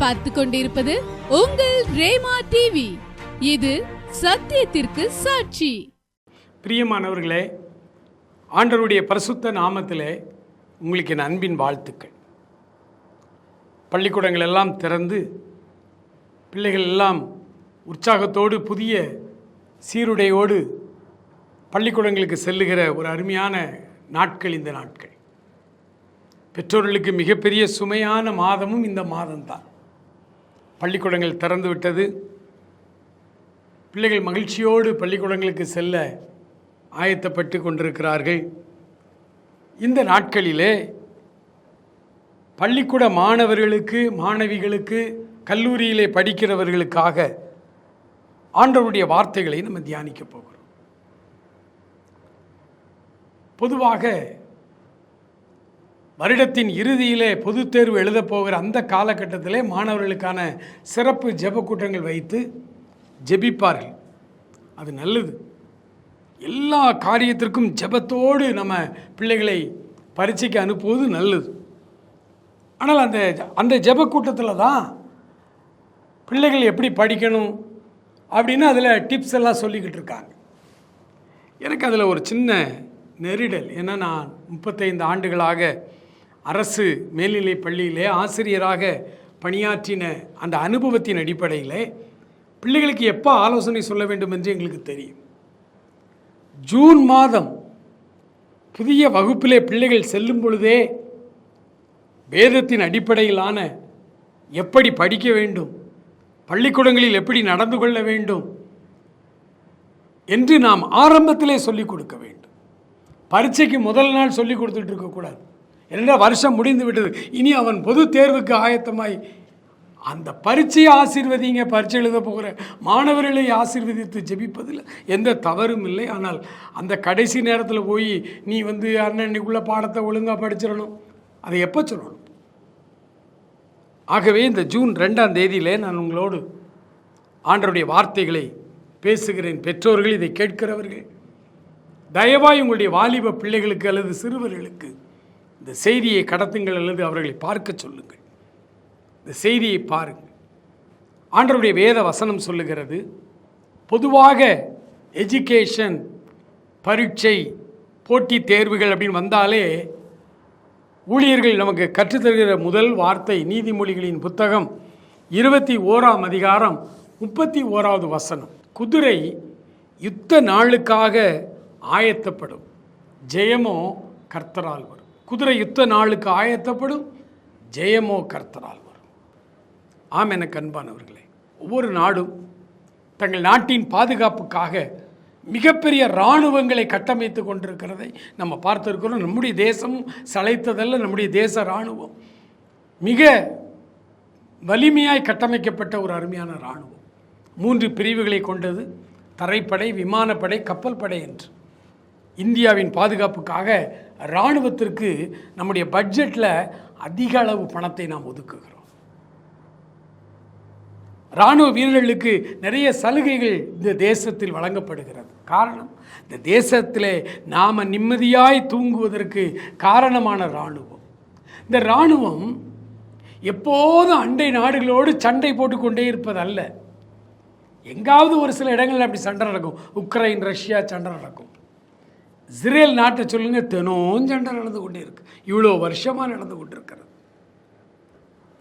பார்த்து கொண்டிருப்பது உங்கள் ரேமா டிவி இது சத்தியத்திற்கு சாட்சி. பிரியமானவர்களே ஆண்டவருடைய பரிசுத்த நாமத்திலே உங்களுக்கு என் அன்பின் வாழ்த்துக்கள். பள்ளிக்கூடங்கள் எல்லாம் திறந்து பிள்ளைகள் எல்லாம் உற்சாகத்தோடு புதிய சீருடையோடு பள்ளிக்கூடங்களுக்கு செல்லுகிற ஒரு அருமையான நாட்கள் இந்த நாட்கள். பெற்றோர்களுக்கு மிகப்பெரிய சுமையான மாதமும் இந்த மாதம்தான். பள்ளிக்கூடங்கள் திறந்து விட்டது. பிள்ளைகள் மகிழ்ச்சியோடு பள்ளிக்கூடங்களுக்கு செல்ல ஆயத்தப்பட்டு கொண்டிருக்கிறார்கள். இந்த நாட்களிலே பள்ளிக்கூட மாணவர்களுக்கு மாணவிகளுக்கு கல்லூரியிலே படிக்கிறவர்களுக்காக ஆண்டவருடைய வார்த்தைகளை நம்ம தியானிக்க போகிறோம். பொதுவாக வருடத்தின் இறுதியிலே பொதுத் தேர்வு எழுதப் போகிற அந்த காலகட்டத்திலே மாணவர்களுக்கான சிறப்பு ஜெப கூட்டங்கள் வைத்து ஜெபிப்பார்கள். அது நல்லது. எல்லா காரியத்திற்கும் ஜெபத்தோடு நம்ம பிள்ளைகளை பரீட்சைக்கு அனுப்புவது நல்லது. ஆனால் அந்த அந்த ஜெப கூட்டத்தில் தான் பிள்ளைகள் எப்படி படிக்கணும் அப்படின்னு அதில் டிப்ஸ் எல்லாம் சொல்லிக்கிட்டு இருக்காங்க. எனக்கு அதில் ஒரு சின்ன நெரிடல். ஏன்னா நான் முப்பத்தைந்து ஆண்டுகளாக அரசு மேல்நிலை பள்ளியிலே ஆசிரியராக பணியாற்றின அந்த அனுபவத்தின் அடிப்படையில் பிள்ளைகளுக்கு எப்போ ஆலோசனை சொல்ல வேண்டும் என்று எங்களுக்கு தெரியும். ஜூன் மாதம் புதிய வகுப்பிலே பிள்ளைகள் செல்லும் பொழுதே வேதத்தின் அடிப்படையிலான எப்படி படிக்க வேண்டும் பள்ளிக்கூடங்களில் எப்படி நடந்து கொள்ள வேண்டும் என்று நாம் ஆரம்பத்திலே சொல்லிக் கொடுக்க வேண்டும். பரீட்சைக்கு முதல் நாள் சொல்லிக் கொடுத்துட்டு இருக்கக்கூடாது. ஏனென்றால் வருஷம் முடிந்து விட்டது. இனி அவன் பொது தேர்வுக்கு ஆயத்தமாய். அந்த பரீட்சையை ஆசீர்வதிங்க பரீட்சை எழுத போகிற மாணவர்களை ஆசீர்வதித்து ஜெபிப்பதில் எந்த தவறும் இல்லை. ஆனால் அந்த கடைசி நேரத்தில் போய் நீ வந்து அண்ணன்னைக்குள்ள பாடத்தை ஒழுங்காக படிச்சிடணும். அதை எப்போ சொல்லணும்? ஆகவே இந்த ஜூன் ரெண்டாம் தேதியிலே நான் உங்களோடு ஆண்டருடைய வார்த்தைகளை பேசுகிறேன். பெற்றோர்கள் இதை கேட்கிறவர்கள் தயவாய் உங்களுடைய வாலிப பிள்ளைகளுக்கு அல்லது சிறுவர்களுக்கு இந்த செய்தியை கடத்துங்கள் அல்லது அவர்களை பார்க்க சொல்லுங்கள். இந்த செய்தியை பாருங்கள். ஆண்டருடைய வேத வசனம் சொல்லுகிறது பொதுவாக எஜுகேஷன் பரீட்சை போட்டித் தேர்வுகள் அப்படின்னு வந்தாலே ஊழியர்கள் நமக்கு கற்றுத்தருகிற முதல் வார்த்தை நீதிமொழிகளின் புத்தகம் இருபத்தி ஓராம் அதிகாரம் முப்பத்தி ஓராவது வசனம். குதிரை யுத்த நாளுக்காக ஆயத்தப்படும். ஜெயமோ கர்த்தரால் வரும். குதிரை யுத்த நாளுக்கு ஆயத்தப்படும். ஜெயமோ கர்த்தரால் வரும். ஆம் என கண்பானவர்களே ஒவ்வொரு நாடும் தங்கள் நாட்டின் பாதுகாப்புக்காக மிகப்பெரிய இராணுவங்களை கட்டமைத்து கொண்டிருக்கிறதை நம்ம பார்த்துருக்கிறோம். நம்முடைய தேசமும் சளைத்ததல்ல நம்முடைய தேச இராணுவம். மிக வலிமையாய் கட்டமைக்கப்பட்ட ஒரு அருமையான இராணுவம். மூன்று பிரிவுகளை கொண்டது தரைப்படை விமானப்படை கப்பல் படை என்று. இந்தியாவின் பாதுகாப்புக்காக இராணுவத்திற்கு நம்முடைய பட்ஜெட்டில் அதிக அளவு பணத்தை நாம் ஒதுக்குகிறோம். இராணுவ வீரர்களுக்கு நிறைய சலுகைகள் இந்த தேசத்தில் வழங்கப்படுகிறது. காரணம் இந்த தேசத்தில் நாம் நிம்மதியாய் தூங்குவதற்கு காரணமான இராணுவம். இந்த இராணுவம் எப்போதும் அண்டை நாடுகளோடு சண்டை போட்டுக்கொண்டே இருப்பதல்ல. எங்காவது ஒரு சில இடங்களில் அப்படி சண்டை நடக்கும். உக்ரைன் ரஷ்யா சண்டை நடக்கும். இஸ்ரேல் நாட்டை சொல்லுங்க தினம் சண்டை நடந்து கொண்டே இருக்கு இவ்வளோ வருஷமாக நடந்து கொண்டிருக்கிறது.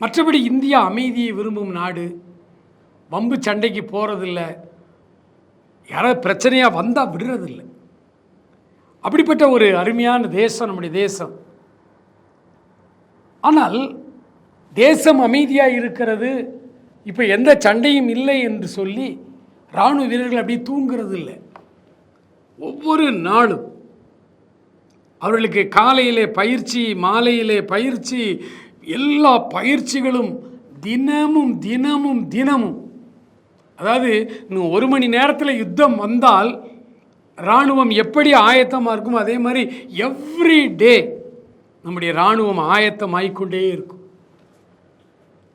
மற்றபடி இந்தியா அமைதியை விரும்பும் நாடு. வம்பு சண்டைக்கு போகிறதில்ல யாராவது பிரச்சனையாக வந்தால் விடுறதில்லை. அப்படிப்பட்ட ஒரு அருமையான தேசம் நம்முடைய தேசம். ஆனால் தேசம் அமைதியாக இருக்கிறது. இப்போ எந்த சண்டையும் இல்லை என்று சொல்லி இராணுவ வீரர்கள் அப்படியே தூங்குறது இல்லை ஒவ்வொரு நாளும் அவர்களுக்கு காலையிலே பயிற்சி மாலையிலே பயிற்சி எல்லா பயிற்சிகளும் தினமும் தினமும் தினமும். அதாவது இன்னும் ஒரு மணி நேரத்தில் யுத்தம் வந்தால் இராணுவம் எப்படி ஆயத்தமாக இருக்கும் அதே மாதிரி எவ்ரி டே நம்முடைய இராணுவம் ஆயத்தமாகிக்கொண்டே இருக்கும்.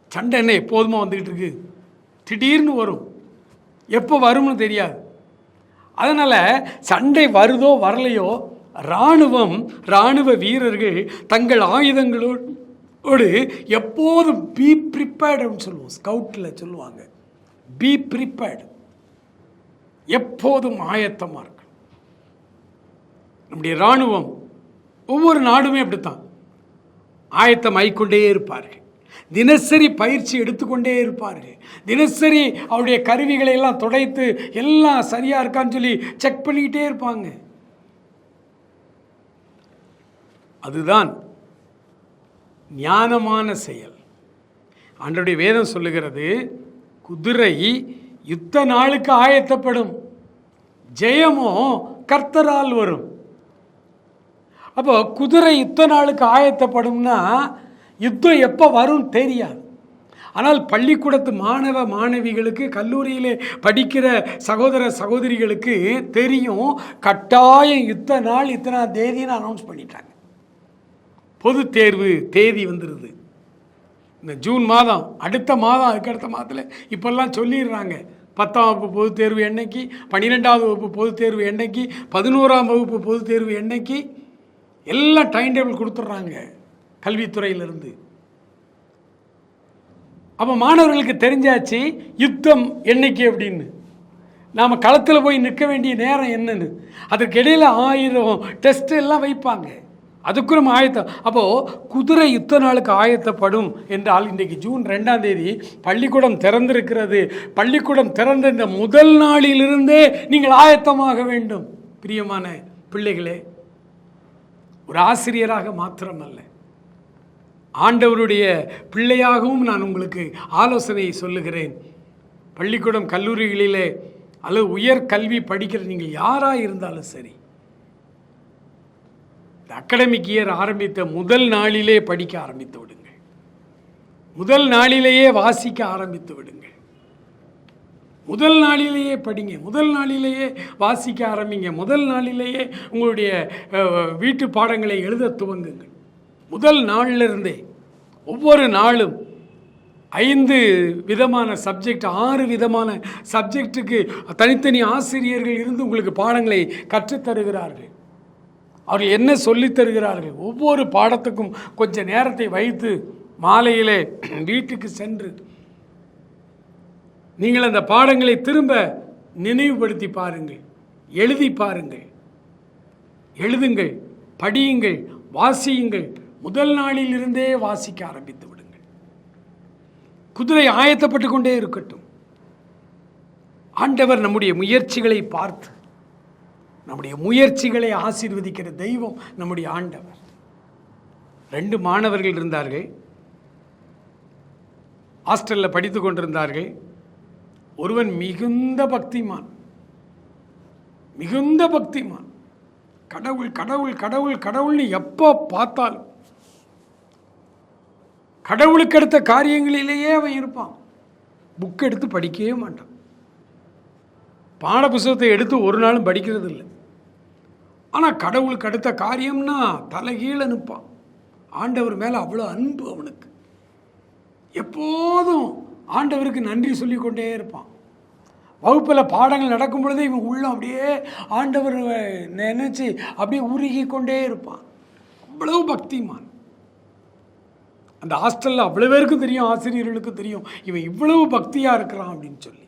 சண்டை என்ன எப்போதுமா வந்துக்கிட்டு இருக்கு? திடீர்னு வரும். எப்போ வரும்னு தெரியாது. அதனால் சண்டை வருதோ வரலையோ இராணுவம் இராணுவ வீரர்கள் தங்கள் ஆயுதங்களோடு எப்போதும் பி ப்ரிப்பேர்டுன்னு சொல்லுவோம். ஸ்கவுட்டில் சொல்லுவாங்க. பி ப்ரிப்பேர்டு எப்போதும் ஆயத்தமாக இருக்கணும். நம்முடைய இராணுவம் ஒவ்வொரு நாடுமே அப்படித்தான். ஆயத்தம் ஆகிக்கொண்டே இருப்பார்கள். தினசரி பயிற்சி எடுத்துக்கொண்டே இருப்பார்கள். தினசரி அவருடைய கருவிகளை எல்லாம் துடைத்து எல்லாம் சரியாக இருக்கான்னு சொல்லி செக் பண்ணிக்கிட்டே இருப்பாங்க. அதுதான் ஞானமான செயல். அன்றைய வேதம் சொல்லுகிறது குதிரை யுத்த நாளுக்கு ஆயத்தப்படும் ஜெயமோ கர்த்தரால் வரும். அப்போ குதிரை யுத்த நாளுக்கு ஆயத்தப்படும்னா யுத்தம் எப்போ வரும் தெரியாது. ஆனால் பள்ளிக்கூடத்து மாணவ மாணவிகளுக்கு கல்லூரியிலே படிக்கிற சகோதர சகோதரிகளுக்கு தெரியும் கட்டாயம் யுத்த நாள் இத்தனை தேதின்னு அனௌன்ஸ் பண்ணிட்டாங்க. பொது தேர்வு தேதி வந்துடுது இந்த ஜூன் மாதம் அடுத்த மாதம் அதுக்கடுத்த மாதத்தில் இப்போல்லாம் சொல்லிடுறாங்க. பத்தாம் வகுப்பு பொதுத் தேர்வு என்னைக்கு பன்னிரெண்டாவது வகுப்பு பொதுத் தேர்வு என்னைக்கு பதினோராம் வகுப்பு பொதுத் தேர்வு என்னைக்கு எல்லாம் டைம் டேபிள் கொடுத்துட்றாங்க கல்வித்துறையிலிருந்து. அப்போ மாணவர்களுக்கு தெரிஞ்சாச்சு யுத்தம் என்னைக்கு அப்படின்னு. நாம் களத்தில் போய் நிற்க வேண்டிய நேரம் என்னன்னு. அதற்கிடையில் ஆயிரம் டெஸ்ட் எல்லாம் வைப்பாங்க. அதுக்கு நம்ம ஆயத்தம் அப்போது குதிரை யுத்த நாளுக்கு ஆயத்தப்படும் என்றால் இன்றைக்கு ஜூன் ரெண்டாம் தேதி பள்ளிக்கூடம் திறந்திருக்கிறது. பள்ளிக்கூடம் திறந்த இந்த முதல் நாளிலிருந்தே நீங்கள் ஆயத்தமாக வேண்டும். பிரியமான பிள்ளைகளே ஒரு ஆசிரியராக மாத்திரமல்ல. ஆண்டவருடைய பிள்ளையாகவும் நான் உங்களுக்கு ஆலோசனை சொல்லுகிறேன். பள்ளிக்கூடம் கல்லூரிகளிலே அல்லது உயர் கல்வி படிக்கிற நீங்கள் யாராக இருந்தாலும் சரி அகடமிக் இயர் ஆரம்பித்த முதல் நாளிலே படிக்க ஆரம்பித்து விடுங்கள். முதல் நாளிலேயே வாசிக்க ஆரம்பித்து விடுங்கள். முதல் நாளிலேயே படிங்க. முதல் நாளிலேயே வாசிக்க ஆரம்பிங்க. முதல் நாளிலேயே உங்களுடைய வீட்டு பாடங்களை எழுத துவங்குங்கள். முதல் நாளிலிருந்தே ஒவ்வொரு நாளும் ஐந்து விதமான சப்ஜெக்ட் ஆறு விதமான சப்ஜெக்ட்டுக்கு தனித்தனி ஆசிரியர்கள் இருந்து உங்களுக்கு பாடங்களை கற்றுத்தருகிறார்கள் அவர்கள் என்ன சொல்லித் தருகிறார்கள்? ஒவ்வொரு பாடத்துக்கும் கொஞ்சம் நேரத்தை வைத்து மாலையிலே வீட்டுக்கு சென்று நீங்கள் அந்த பாடங்களை திரும்ப நினைவுபடுத்தி பாருங்கள் எழுதி பாருங்கள். எழுதுங்கள் படியுங்கள் வாசியுங்கள். முதல் நாளில் இருந்தே வாசிக்க ஆரம்பித்து விடுங்கள். குதிரை ஆயத்தப்பட்டு கொண்டே இருக்கட்டும். ஆண்டவர் நம்முடைய முயற்சிகளை பார்த்து நம்முடைய முயற்சிகளை ஆசீர்வதிக்கிற தெய்வம் நம்முடைய ஆண்டவர். ரெண்டு மாணவர்கள் இருந்தார்கள். ஹாஸ்டலில் படித்து கொண்டிருந்தார்கள். ஒருவன் மிகுந்த பக்திமான். மிகுந்த பக்திமான். கடவுள் கடவுள் கடவுள் கடவுள்னு எப்போ பார்த்தாலும். கடவுளுக்கு அடுத்த காரியங்களிலேயே அவன் இருப்பான். புக் எடுத்து படிக்கவே மாட்டான். பாடப்புஸ்தகத்தை எடுத்து ஒரு நாளும் படிக்கிறது இல்லை ஆனால் கடவுளுக்கு அடுத்த காரியம்னா தலைகீழ நிற்பான். ஆண்டவர் மேலே அவ்வளோ அன்பு அவனுக்கு. எப்போதும் ஆண்டவருக்கு நன்றி சொல்லிக்கொண்டே இருப்பான். வகுப்பில் பாடங்கள் நடக்கும் பொழுதே இவன் உள்ள அப்படியே ஆண்டவர் நினச்சி அப்படியே உருகி கொண்டே இருப்பான். அவ்வளவு பக்திமான். அந்த ஹாஸ்டலில் அவ்வளோ பேருக்கும் தெரியும் ஆசிரியர்களுக்கும் தெரியும் இவன் இவ்வளவு பக்தியாக இருக்கிறான் அப்படின்னு சொல்லி.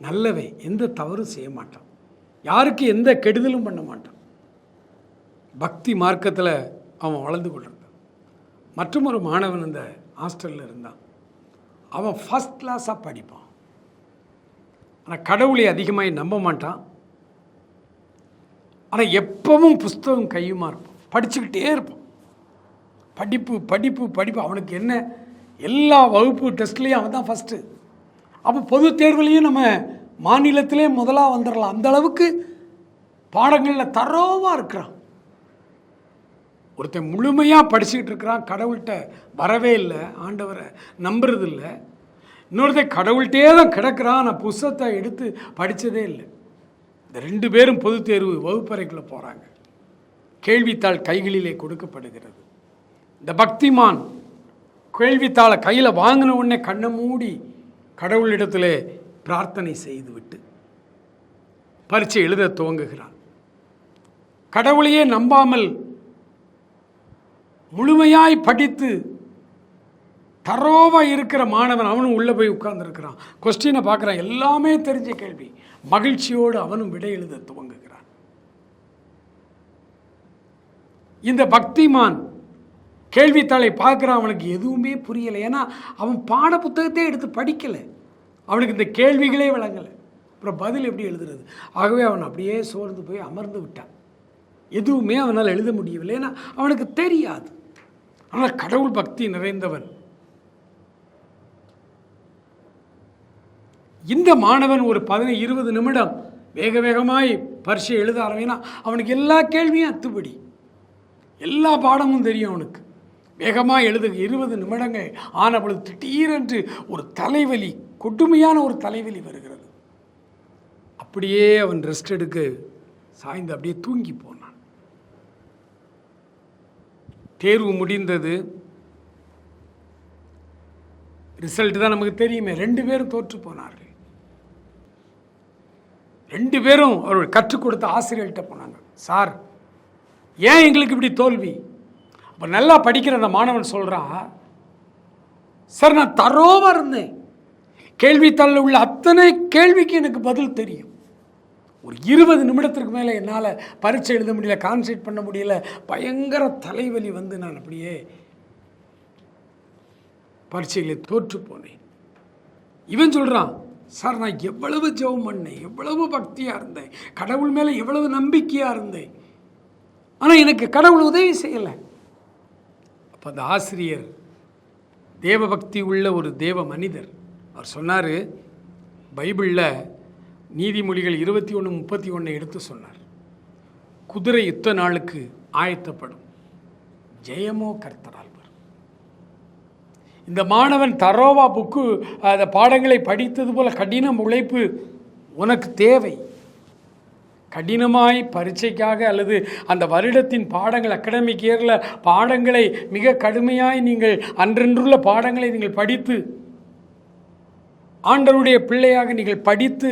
நல்லவை எந்த தவறும் செய்ய மாட்டான். யாருக்கு எந்த கெடுதலும் பண்ண மாட்டான். பக்தி மார்க்கத்தில் அவன் வளர்ந்து கொண்டிருந்தான். மற்றும் ஒரு மாணவன் இந்த ஹாஸ்டலில் இருந்தான். அவன் ஃபஸ்ட் கிளாஸாக படிப்பான். ஆனால் கடவுளை அதிகமாக நம்ப மாட்டான். ஆனால் எப்பவும் புஸ்தகம் கையுமா இருப்பான். படிச்சுக்கிட்டே இருப்பான். படிப்பு படிப்பு படிப்பு அவனுக்கு என்ன? எல்லா வகுப்பு டெஸ்ட்லேயும் அவன் தான் ஃபஸ்ட்டு அப்போ பொது தேர்வுலேயும் நம்ம மாநிலத்திலே முதலாக வந்துடலாம் அந்த அளவுக்கு பாடங்களில் தரோவாக இருக்கிறான். ஒருத்தன் முழுமையாக படிச்சுக்கிட்டு இருக்கிறான். கடவுள்கிட்ட வரவே இல்லை. ஆண்டவரை நம்புறது இல்லை இன்னொருத்தன் கடவுள்கிட்டே தான் கிடக்கிறான். நான் புஸ்தத்தை எடுத்து படித்ததே இல்லை. இந்த ரெண்டு பேரும் பொது தேர்வு வகுப்பறைக்குள்ளே போகிறாங்க கேள்வித்தாள் கைகளிலே கொடுக்கப்படுகிறது. இந்த பக்திமான் கேள்வித்தாளை கையில் வாங்கின உடனே கண்ணை மூடி கடவுளிடத்திலே பிரார்த்தனை செய்துவிட்டு பரீட்சை எழுத துவங்குகிறான். கடவுளையே நம்பாமல் முழுமையாய் படித்து தரோவாக இருக்கிற மாணவன் அவனும் உள்ளே போய் உட்கார்ந்துருக்கிறான். கொஸ்டினை பார்க்குறான். எல்லாமே தெரிஞ்ச கேள்வி. மகிழ்ச்சியோடு அவனும் விடை எழுத துவங்குகிறான். இந்த பக்திமான் கேள்வித்தாளை பார்க்குறான் அவனுக்கு எதுவுமே புரியலை. ஏன்னா அவன் பாட புத்தகத்தை எடுத்து படிக்கலை. அவனுக்கு இந்த கேள்விகளே விளங்கலை. அப்புறம் பதில் எப்படி எழுதுறது? ஆகவே அவன் அப்படியே சோர்ந்து போய் அமர்ந்து விட்டான். எதுவுமே அவனால் எழுத முடியவில்லை. ஏன்னா அவனுக்கு தெரியாது. ஆனால் கடவுள் பக்தி நிறைந்தவன். இந்த மாணவன் ஒரு பதினை இருபது நிமிடம் வேக வேகமாய் பரிசை எழுத ஆரம்பினா அவனுக்கு எல்லா கேள்வியும் அத்துப்படி. எல்லா பாடமும் தெரியும் அவனுக்கு. வேகமாக எழுதுங்க. இருபது நிமிடங்கள். ஆன பொழுது திடீரென்று ஒரு தலைவலி கொடுமையான ஒரு தலைவலி வருகிறது. அப்படியே அவன் ரெஸ்ட் எடுக்க சாய்ந்து அப்படியே தூங்கி போனான். தேர்வு முடிந்தது. ரிசல்ட் தான் நமக்கு தெரியுமே. ரெண்டு பேரும் தோற்று போனார்கள். ரெண்டு பேரும் அவர் கற்றுக் கொடுத்த ஆசிரியர்கிட்ட போனாங்க. சார் ஏன் எங்களுக்கு இப்படி தோல்வி? அப்போ நல்லா படிக்கிற அந்த மாணவன் சொல்கிறான் சார் நான் தரோவாக இருந்தேன். கேள்வித்தாளில் உள்ள அத்தனை கேள்விக்கு எனக்கு பதில் தெரியும். ஒரு இருபது நிமிடத்திற்கு மேலே என்னால் பரீட்சை எழுத முடியல கான்சன்ட்ரேட் பண்ண முடியல பயங்கர தலைவலி வந்து நான் அப்படியே பரீட்சையில் தோற்று போனேன். இவன் சொல்கிறான் சார் நான் எவ்வளவு ஜெபம் பண்ணேன் எவ்வளவு பக்தியாக இருந்தேன் கடவுள் மேலே எவ்வளவு நம்பிக்கையாக இருந்தேன். ஆனால் எனக்கு கடவுள் உதவி செய்யலை. அப்போ அந்த ஆசிரியர் தேவபக்தி உள்ள ஒரு தேவ மனிதர். அவர் சொன்னார் பைபிளில் நீதிமொழிகள் இருபத்தி ஒன்று முப்பத்தி ஒன்றை எடுத்து சொன்னார். குதிரை யுத்த நாளுக்கு ஆயத்தப்படும். ஜெயமோ கர்த்தரால் வரும். இந்த மாணவன் தரோவா புக்கு அந்த பாடங்களை படித்தது போல கடின உழைப்பு உனக்கு தேவை. கடினமாய் பரீட்சைக்காக அல்லது அந்த வருடத்தின் பாடங்கள் அகாடமிக் இயரில் பாடங்களை மிக கடுமையாய் நீங்கள் அன்றென்றுள்ள பாடங்களை நீங்கள் படித்து ஆண்டவருடைய பிள்ளையாக நீங்கள் படித்து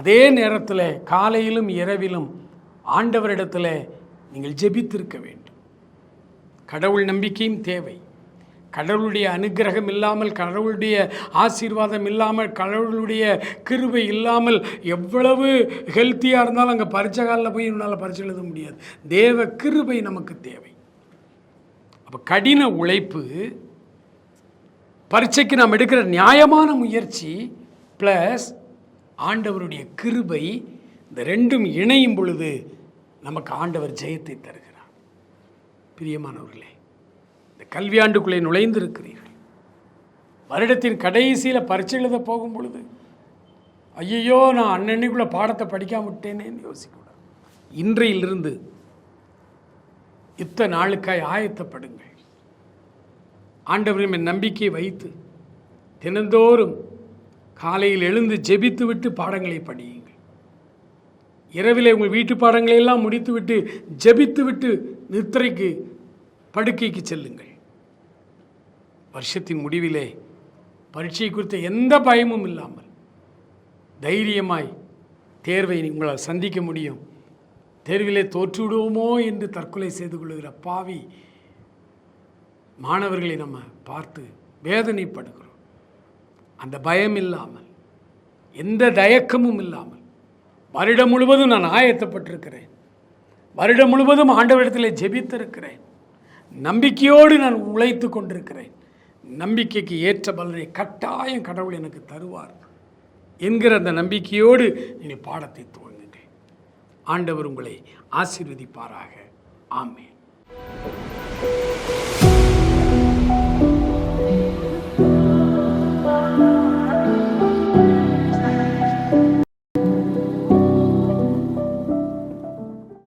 அதே நேரத்தில் காலையிலும் இரவிலும் ஆண்டவரிடத்தில் நீங்கள் ஜெபித்திருக்க வேண்டும். கடவுள் நம்பிக்கையும் தேவை. கடவுளுடைய அனுக்கிரகம் இல்லாமல் கடவுளுடைய ஆசீர்வாதம் இல்லாமல் கடவுளுடைய கிருபை இல்லாமல் எவ்வளவு ஹெல்த்தியாக இருந்தாலும் அங்கே பரிச்சை காலில் போய் என்னால் பரிச்சை எழுத முடியாது. தேவ கிருபை நமக்கு தேவை. அப்போ கடின உழைப்பு பரீட்சைக்கு நாம் எடுக்கிற நியாயமான முயற்சி ப்ளஸ் ஆண்டவருடைய கிருபை இந்த ரெண்டும் இணையும் பொழுது நமக்கு ஆண்டவர் ஜெயத்தை தருகிறார். பிரியமானவர்களே கல்வியாண்டுக்குள்ளே நுழைந்திருக்கிறீர்கள். வருடத்தின் கடைசியில் பரீட்சை எழுத போகும் பொழுது ஐயையோ நான் அன்னன்னைக்குள்ளே பாடத்தை படிக்காம விட்டேனேன்னு யோசிக்கூடாது இன்றையிலிருந்து இத்தனை நாளுக்காய் ஆயத்தப்படுங்கள். ஆண்டவரின் மேல் நம்பிக்கை வைத்து தினந்தோறும் காலையில் எழுந்து ஜெபித்து விட்டு பாடங்களை படியுங்கள். இரவில் உங்கள் வீட்டு பாடங்களை எல்லாம் முடித்துவிட்டு ஜெபித்து விட்டு நித்திரைக்கு படுக்கைக்கு செல்லுங்கள். வருஷத்தின் முடிவிலே பரீட்சை குறித்த எந்த பயமும் இல்லாமல் தைரியமாய் தேர்வை உங்களால் சந்திக்க முடியும். தேர்விலே தோற்றுவிடுவோமோ என்று தற்கொலை செய்து கொள்கிற பாவி மாணவர்களை நம்ம பார்த்து வேதனைப்படுகிறோம். அந்த பயம் இல்லாமல் எந்த தயக்கமும் இல்லாமல் வருடம் முழுவதும் நான் ஆயத்தப்பட்டிருக்கிறேன். வருடம் முழுவதும் ஆண்டவரிடத்தில் ஜெபித்திருக்கிறேன். நம்பிக்கையோடு நான் உழைத்து கொண்டிருக்கிறேன். நம்பிக்கைக்கு ஏற்ற பலனை கட்டாயம் கடவுள் எனக்கு தருவார் என்கிற அந்த நம்பிக்கையோடு நீ பாடத்தை துவங்குங்கள் ஆண்டவர் உங்களை ஆசீர்வதிப்பாராக. ஆமென்.